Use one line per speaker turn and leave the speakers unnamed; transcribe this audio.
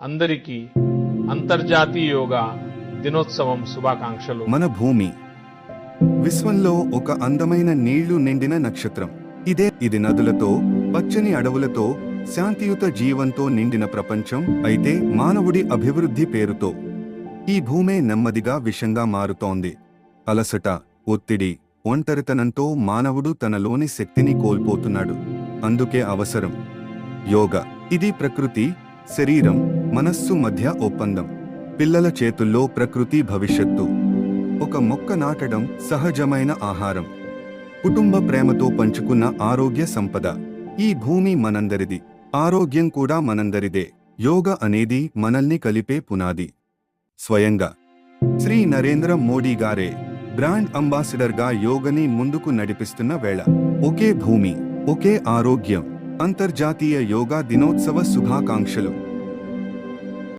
అందరికీ అంతర్జాతీయ యోగా దినోత్సవం శుభాకాంక్షలు.
మన భూమి విశ్వంలో ఒక అందమైన నీళ్ళు నిండిన నక్షత్రం. ఇదే ఇది నదులతో పచ్చని అడవులతో శాంతియుత జీవంతో నిండిన ప్రపంచం అయితే మానవుడి అభివృద్ధి పేరుతో. ఈ భూమే నెమ్మదిగా విషంగా మారుతోంది. అలసట ఒత్తిడి ఒంటరితనంతో మానవుడు తనలోని శక్తిని కోల్పోతున్నాడు. అందుకే అవసరం. యోగా ఇది ప్రకృతి శరీరం మనస్సు మధ్య ఒప్పందం. పిల్లల చేతుల్లో ప్రకృతి భవిష్యత్తు. ఒక మొక్క నాటడం సహజమైన ఆహారం. కుటుంబ ప్రేమతో పంచుకున్న ఆరోగ్య సంపద. ఈ భూమి మనందరిది. ఆరోగ్యం కూడా మనందరిదే. యోగ అనేది మనల్ని కలిపే పునాది. స్వయంగా. శ్రీ నరేంద్ర మోడీ గారే బ్రాండ్ అంబాసిడర్గా యోగని ముందుకు నడిపిస్తున్న వేళ. ఒకే భూమి ఒకే ఆరోగ్యం అంతర్జాతీయ యోగా దినోత్సవ శుభాకాంక్షలు.